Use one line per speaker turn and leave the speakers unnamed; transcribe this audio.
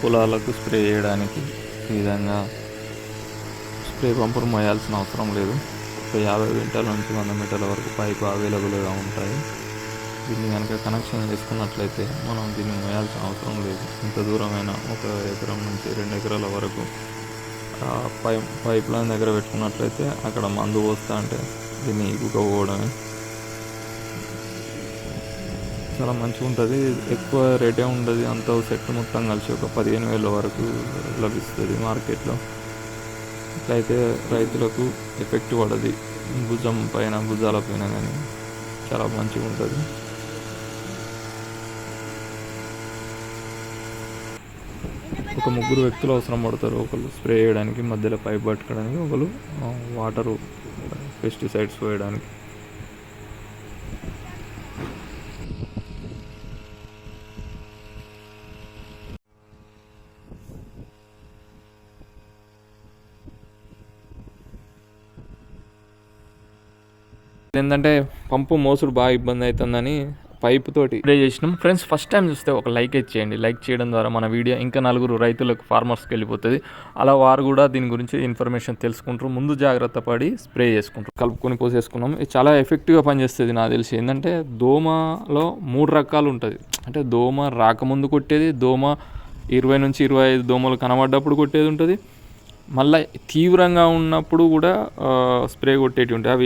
పొలాలకు స్ప్రే చేయడానికి ఈ విధంగా స్ప్రే పంపులు మోయాల్సిన అవసరం లేదు. ఒక యాభై మీటర్ల నుంచి వంద మీటర్ల వరకు పైపు అవైలబుల్గా ఉంటాయి. దీన్ని కనుక కనెక్షన్ చేసుకున్నట్లయితే మనం దీన్ని మోయాల్సిన అవసరం లేదు. ఇంత దూరమైన ఒక ఎకరం నుంచి రెండు ఎకరాల వరకు పైప్ పైప్ లైన్ దగ్గర పెట్టుకున్నట్లయితే అక్కడ మందు పోస్తా అంటే దీన్ని ఇగుకపోవడమే చాలా మంచిగా ఉంటుంది ఎక్కువ రేటే ఉండదు. అంత సెట్ మొత్తం కలిసి ఒక పదిహేను వేల వరకు లభిస్తుంది మార్కెట్లో. ఇట్లయితే రైతులకు ఎఫెక్ట్ పడది. భుజం పైన భుజాల పైన కానీ చాలా మంచిగా ఉంటుంది ఒక ముగ్గురు వ్యక్తులు అవసరం పడతారు. ఒకళ్ళు స్ప్రే చేయడానికి మధ్యలో పైప్ పట్టుకోవడానికి ఒకళ్ళు వాటరు పెస్టిసైడ్స్ పోయడానికి. ఏంటంటే పంపు మోసుడు బాగా ఇబ్బంది అవుతుందని పైప్ తోటి స్ప్రే చేసినాం. ఫ్రెండ్స్ ఫస్ట్ టైం చూస్తే ఒక లైక్ ఇచ్చేయండి లైక్ చేయడం ద్వారా మన వీడియో ఇంకా నలుగురు రైతులకు ఫార్మర్స్కి వెళ్ళిపోతుంది. అలా వారు కూడా దీని గురించి ఇన్ఫర్మేషన్ తెలుసుకుంటారు. ముందు జాగ్రత్త పడి స్ప్రే చేసుకుంటారు. కలుపుకొని పోసేసుకున్నాం. ఇది చాలా ఎఫెక్టివ్గా పనిచేస్తుంది నాకు తెలిసి. ఏంటంటే దోమలో మూడు రకాలు ఉంటుంది. అంటే దోమ రాకముందు కొట్టేది దోమ ఇరవై నుంచి ఇరవై ఐదు దోమలు కనబడ్డప్పుడు కొట్టేది ఉంటుంది. మళ్ళీ తీవ్రంగా ఉన్నప్పుడు కూడా స్ప్రే కొట్టేటి ఉంటాయి. అవి